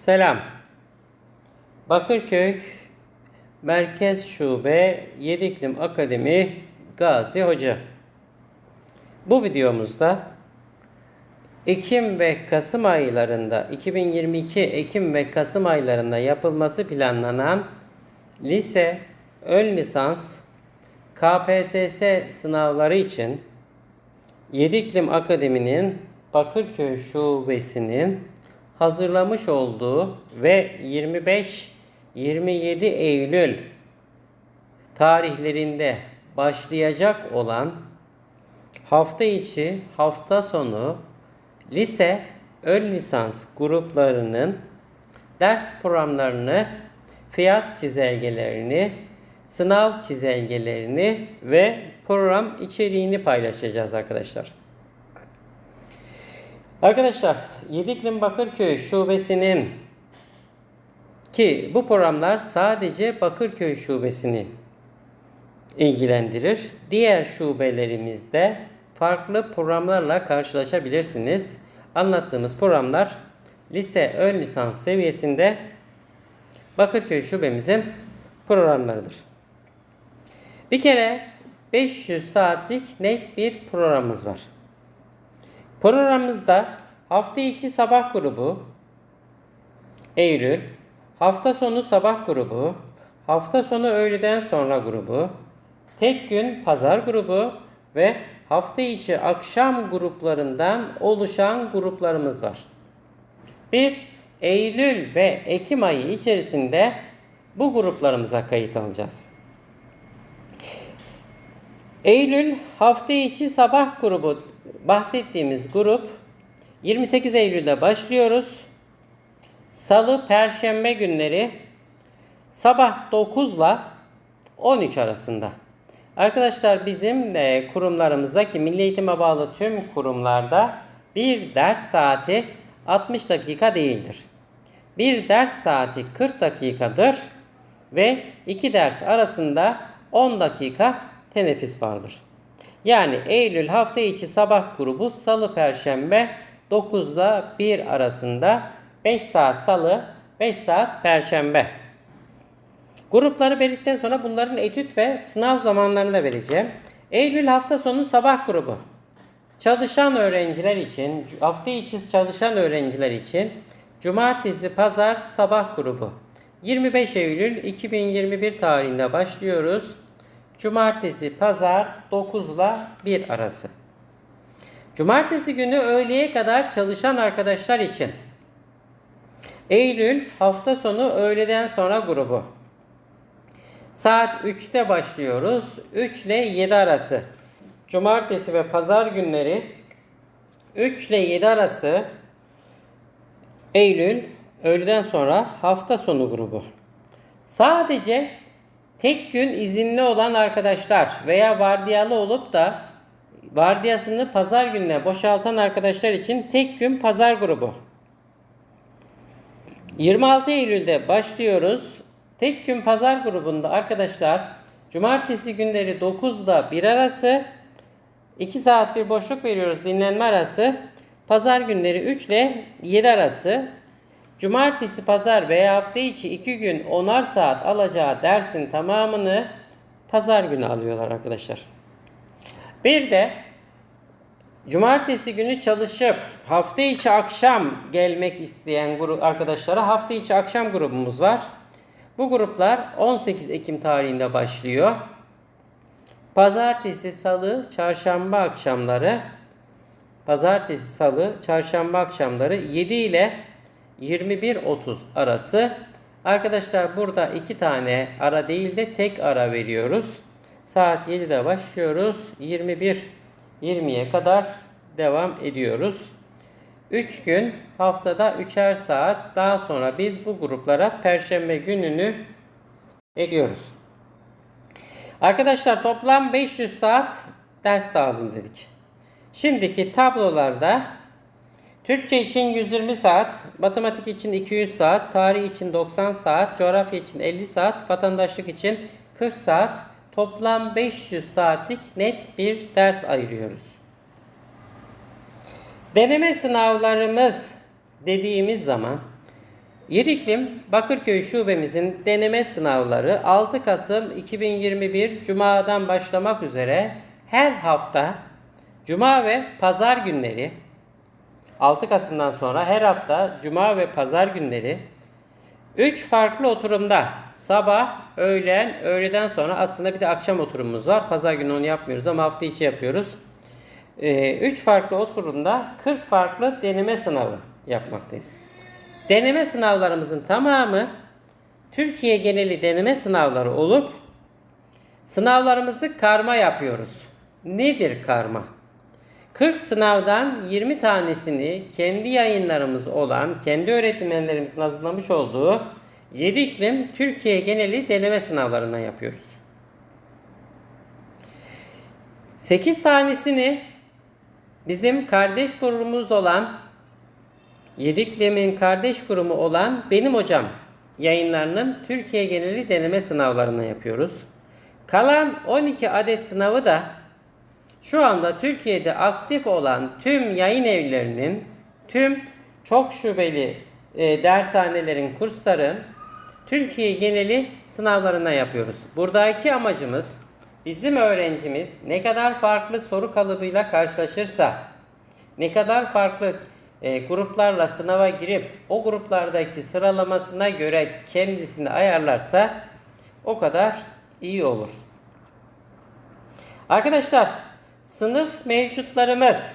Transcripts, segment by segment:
Selam. Bakırköy Merkez Şube Yediklim Akademi Gazi Hoca. Bu videomuzda Ekim ve Kasım aylarında 2022 Ekim ve Kasım aylarında yapılması planlanan lise, ön lisans, KPSS sınavları için Yediklim Akademi'nin Bakırköy Şubesi'nin hazırlamış olduğu ve 25-27 Eylül tarihlerinde başlayacak olan hafta içi, hafta sonu lise, ön lisans gruplarının ders programlarını, fiyat çizelgelerini, sınav çizelgelerini ve program içeriğini paylaşacağız arkadaşlar. Arkadaşlar Yediklim Bakırköy Şubesi'nin ki bu programlar sadece Bakırköy Şubesi'ni ilgilendirir. Diğer şubelerimizde farklı programlarla karşılaşabilirsiniz. Anlattığımız programlar lise ön lisans seviyesinde Bakırköy şubemizin programlarıdır. Bir kere 500 saatlik net bir programımız var. Programımızda hafta içi sabah grubu, Eylül, hafta sonu sabah grubu, hafta sonu öğleden sonra grubu, tek gün pazar grubu ve hafta içi akşam gruplarından oluşan gruplarımız var. Biz Eylül ve Ekim ayı içerisinde bu gruplarımıza kayıt alacağız. Eylül hafta içi sabah grubu bahsettiğimiz grup 28 Eylül'de başlıyoruz. Salı, Perşembe günleri sabah 9 ile 13 arasında. Arkadaşlar bizim de kurumlarımızdaki Milli Eğitim'e bağlı tüm kurumlarda bir ders saati 60 dakika değildir. Bir ders saati 40 dakikadır ve iki ders arasında 10 dakika teneffüs vardır. Yani Eylül hafta içi sabah grubu salı perşembe 9 ile 1 arasında 5 saat salı 5 saat perşembe. Grupları belirttikten sonra bunların etüt ve sınav zamanlarını da vereceğim. Eylül hafta sonu sabah grubu. Çalışan öğrenciler için, hafta içi çalışan öğrenciler için cumartesi pazar sabah grubu. 25 Eylül 2021 tarihinde başlıyoruz. Cumartesi, pazar 9 ile 1 arası. Cumartesi günü öğleye kadar çalışan arkadaşlar için Eylül hafta sonu öğleden sonra grubu. Saat 3'te başlıyoruz. 3 ile 7 arası. Cumartesi ve pazar günleri 3 ile 7 arası Eylül öğleden sonra hafta sonu grubu. Sadece Tek gün izinli olan arkadaşlar veya vardiyalı olup da vardiyasını pazar gününe boşaltan arkadaşlar için tek gün pazar grubu. 26 Eylül'de başlıyoruz. Tek gün pazar grubunda arkadaşlar cumartesi günleri 9 ile 1 arası 2 saat bir boşluk veriyoruz dinlenme arası. Pazar günleri 3 ile 7 arası Cumartesi, pazar veya hafta içi iki gün onar saat alacağı dersin tamamını pazar günü alıyorlar arkadaşlar. Bir de cumartesi günü çalışıp hafta içi akşam gelmek isteyen grup arkadaşlara hafta içi akşam grubumuz var. Bu gruplar 18 Ekim tarihinde başlıyor. Pazartesi, salı, çarşamba akşamları Pazartesi, salı, çarşamba akşamları 7 ile 21.30 arası. Arkadaşlar burada iki tane ara değil de tek ara veriyoruz. Saat 7'de başlıyoruz. 21.20'ye kadar devam ediyoruz. 3 gün haftada 3'er saat daha sonra biz bu gruplara perşembe gününü ediyoruz. Arkadaşlar toplam 500 saat ders dağılım dedik. Şimdiki tablolarda Türkçe için 120 saat, matematik için 200 saat, tarih için 90 saat, coğrafya için 50 saat, vatandaşlık için 40 saat, toplam 500 saatlik net bir ders ayırıyoruz. Deneme sınavlarımız dediğimiz zaman Yeriklim Bakırköy Şubemizin deneme sınavları 6 Kasım 2021 Cuma'dan başlamak üzere her hafta Cuma ve Pazar günleri 6 Kasım'dan sonra her hafta Cuma ve Pazar günleri 3 farklı oturumda sabah, öğlen, öğleden sonra aslında bir de akşam oturumumuz var. Pazar günü onu yapmıyoruz ama hafta içi yapıyoruz. 3 ee, farklı oturumda 40 farklı deneme sınavı yapmaktayız. Deneme sınavlarımızın tamamı Türkiye geneli deneme sınavları olup sınavlarımızı karma yapıyoruz. Nedir karma? 40 sınavdan 20 tanesini kendi yayınlarımız olan, kendi öğretmenlerimizin hazırlamış olduğu 7 iklim Türkiye geneli deneme sınavlarından yapıyoruz. 8 tanesini bizim kardeş grubumuz olan 7 iklimin kardeş kurumu olan Benim Hocam yayınlarının Türkiye geneli deneme sınavlarından yapıyoruz. Kalan 12 adet sınavı da şu anda Türkiye'de aktif olan tüm yayın evlerinin, tüm çok şubeli e, dershanelerin kursların Türkiye geneli sınavlarına yapıyoruz. Buradaki amacımız bizim öğrencimiz ne kadar farklı soru kalıbıyla karşılaşırsa, ne kadar farklı e, gruplarla sınava girip o gruplardaki sıralamasına göre kendisini ayarlarsa o kadar iyi olur. Arkadaşlar Sınıf mevcutlarımız.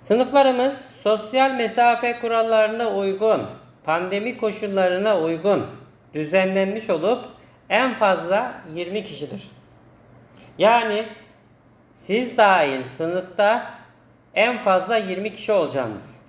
Sınıflarımız sosyal mesafe kurallarına uygun, pandemi koşullarına uygun düzenlenmiş olup en fazla 20 kişidir. Yani siz dahil sınıfta en fazla 20 kişi olacağınız.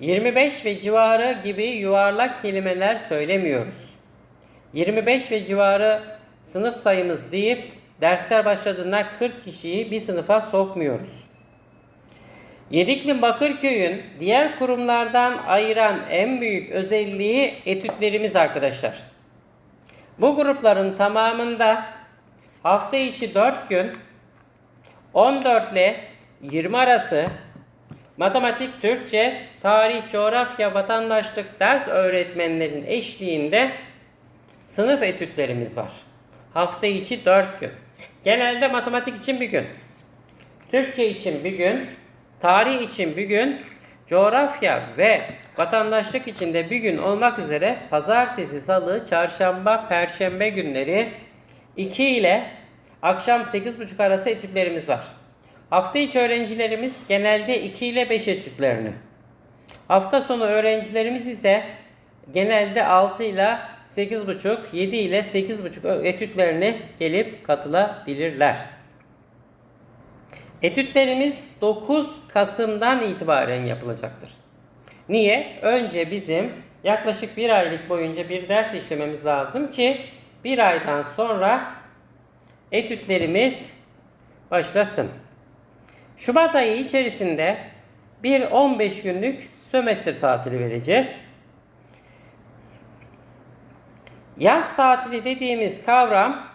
25 ve civarı gibi yuvarlak kelimeler söylemiyoruz. 25 ve civarı sınıf sayımız deyip dersler başladığında 40 kişiyi bir sınıfa sokmuyoruz. Yedikli Bakırköy'ün diğer kurumlardan ayıran en büyük özelliği etütlerimiz arkadaşlar. Bu grupların tamamında hafta içi 4 gün 14 ile 20 arası matematik, Türkçe, tarih, coğrafya, vatandaşlık ders öğretmenlerin eşliğinde sınıf etütlerimiz var. Hafta içi 4 gün. Genelde matematik için bir gün. Türkçe için bir gün. Tarih için bir gün. Coğrafya ve vatandaşlık için de bir gün olmak üzere pazartesi, salı, çarşamba, perşembe günleri 2 ile akşam 8.30 arası etütlerimiz var. Hafta içi öğrencilerimiz genelde 2 ile 5 etütlerini. Hafta sonu öğrencilerimiz ise genelde 6 ile 8.5, 7 ile 8.5 etütlerine gelip katılabilirler. Etütlerimiz 9 Kasım'dan itibaren yapılacaktır. Niye? Önce bizim yaklaşık bir aylık boyunca bir ders işlememiz lazım ki bir aydan sonra etütlerimiz başlasın. Şubat ayı içerisinde bir 15 günlük sömestr tatili vereceğiz. Yaz tatili dediğimiz kavram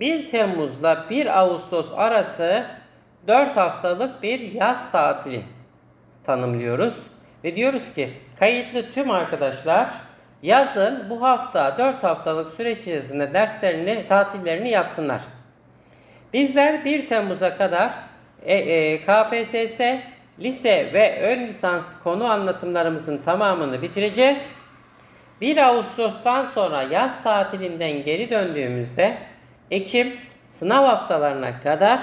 1 Temmuz'la 1 Ağustos arası 4 haftalık bir yaz tatili tanımlıyoruz. Ve diyoruz ki kayıtlı tüm arkadaşlar yazın bu hafta 4 haftalık süreç içerisinde derslerini, tatillerini yapsınlar. Bizler 1 Temmuz'a kadar e, e, KPSS, lise ve ön lisans konu anlatımlarımızın tamamını bitireceğiz. 1 Ağustos'tan sonra yaz tatilinden geri döndüğümüzde Ekim sınav haftalarına kadar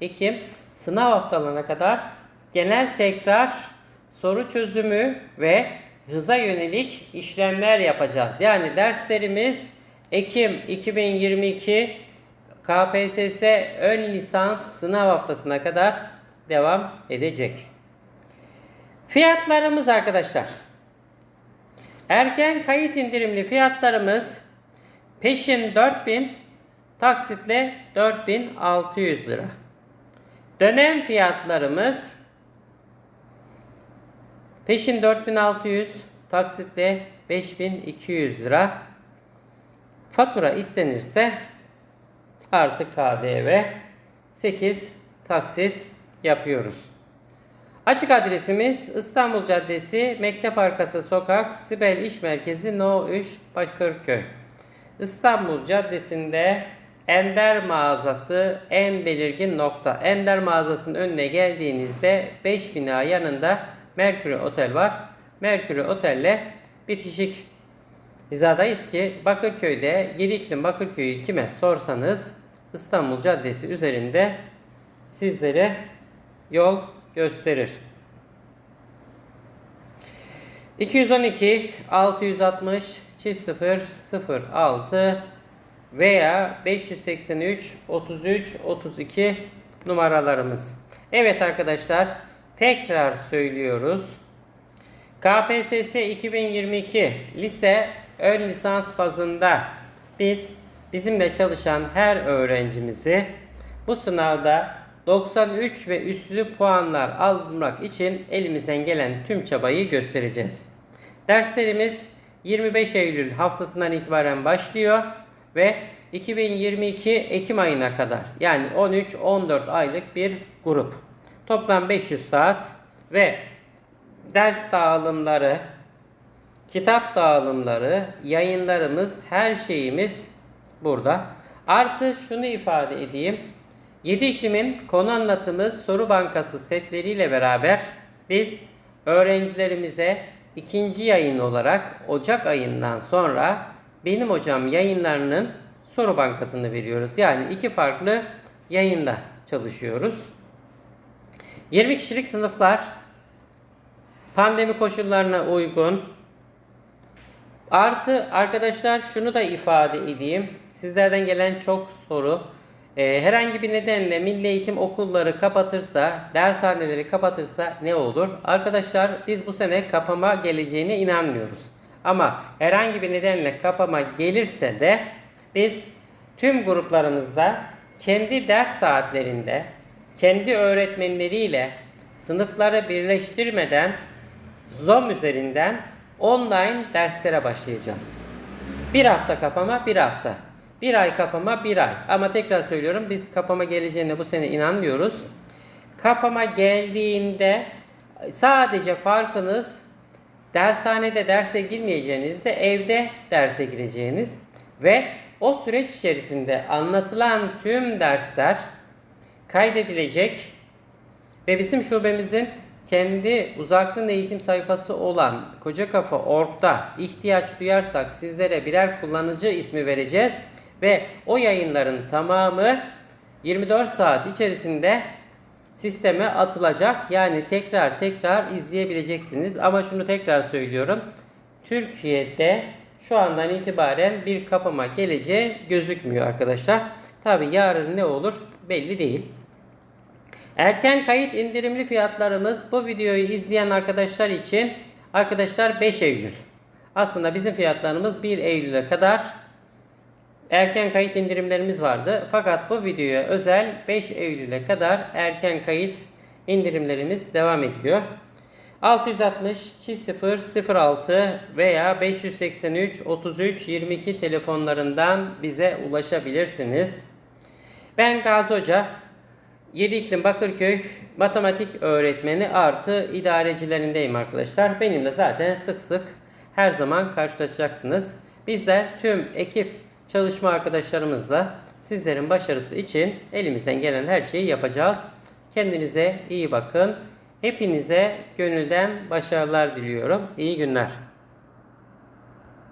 Ekim sınav haftalarına kadar genel tekrar soru çözümü ve hıza yönelik işlemler yapacağız. Yani derslerimiz Ekim 2022 KPSS ön lisans sınav haftasına kadar devam edecek. Fiyatlarımız arkadaşlar Erken kayıt indirimli fiyatlarımız peşin 4000, taksitle 4600 lira. Dönem fiyatlarımız peşin 4600, taksitle 5200 lira. Fatura istenirse artık KDV 8 taksit yapıyoruz. Açık adresimiz İstanbul Caddesi, Mektep Arkası Sokak, Sibel İş Merkezi No 3 Bakırköy. İstanbul Caddesi'nde Ender mağazası en belirgin nokta. Ender mağazasının önüne geldiğinizde 5 bina yanında Merkürü Otel var. Merkürü Otel'le bitişik hizadayız ki Bakırköy'de Yedi İklim Bakırköy'ü kime sorsanız İstanbul Caddesi üzerinde sizlere yol gösterir. 212 660 çift 0 06 veya 583 33 32 numaralarımız. Evet arkadaşlar tekrar söylüyoruz. KPSS 2022 lise ön lisans bazında biz bizimle çalışan her öğrencimizi bu sınavda 93 ve üstü puanlar almak için elimizden gelen tüm çabayı göstereceğiz. Derslerimiz 25 Eylül haftasından itibaren başlıyor ve 2022 Ekim ayına kadar yani 13-14 aylık bir grup. Toplam 500 saat ve ders dağılımları, kitap dağılımları, yayınlarımız, her şeyimiz burada. Artı şunu ifade edeyim. 7 iklimin konu anlatımı soru bankası setleriyle beraber biz öğrencilerimize ikinci yayın olarak Ocak ayından sonra benim hocam yayınlarının soru bankasını veriyoruz. Yani iki farklı yayında çalışıyoruz. 20 kişilik sınıflar pandemi koşullarına uygun. Artı arkadaşlar şunu da ifade edeyim. Sizlerden gelen çok soru. Ee, herhangi bir nedenle milli eğitim okulları kapatırsa, dershaneleri kapatırsa ne olur? Arkadaşlar biz bu sene kapama geleceğine inanmıyoruz. Ama herhangi bir nedenle kapama gelirse de biz tüm gruplarımızda kendi ders saatlerinde kendi öğretmenleriyle sınıfları birleştirmeden Zoom üzerinden online derslere başlayacağız. Bir hafta kapama, bir hafta. Bir ay kapama, bir ay. Ama tekrar söylüyorum biz kapama geleceğine bu sene inanmıyoruz. Kapama geldiğinde sadece farkınız dershanede derse girmeyeceğinizde evde derse gireceğiniz ve o süreç içerisinde anlatılan tüm dersler kaydedilecek ve bizim şubemizin kendi uzaktan eğitim sayfası olan Koca Kafa Org'da ihtiyaç duyarsak sizlere birer kullanıcı ismi vereceğiz ve o yayınların tamamı 24 saat içerisinde sisteme atılacak. Yani tekrar tekrar izleyebileceksiniz. Ama şunu tekrar söylüyorum. Türkiye'de şu andan itibaren bir kapama geleceği gözükmüyor arkadaşlar. Tabi yarın ne olur belli değil. Erken kayıt indirimli fiyatlarımız bu videoyu izleyen arkadaşlar için arkadaşlar 5 Eylül. Aslında bizim fiyatlarımız 1 Eylül'e kadar erken kayıt indirimlerimiz vardı. Fakat bu videoya özel 5 Eylül'e kadar erken kayıt indirimlerimiz devam ediyor. 660 çift 0 06 veya 583 33 22 telefonlarından bize ulaşabilirsiniz. Ben Gazi Hoca, Yedi İklim Bakırköy matematik öğretmeni artı idarecilerindeyim arkadaşlar. Benimle zaten sık sık her zaman karşılaşacaksınız. Bizler tüm ekip çalışma arkadaşlarımızla sizlerin başarısı için elimizden gelen her şeyi yapacağız. Kendinize iyi bakın. Hepinize gönülden başarılar diliyorum. İyi günler.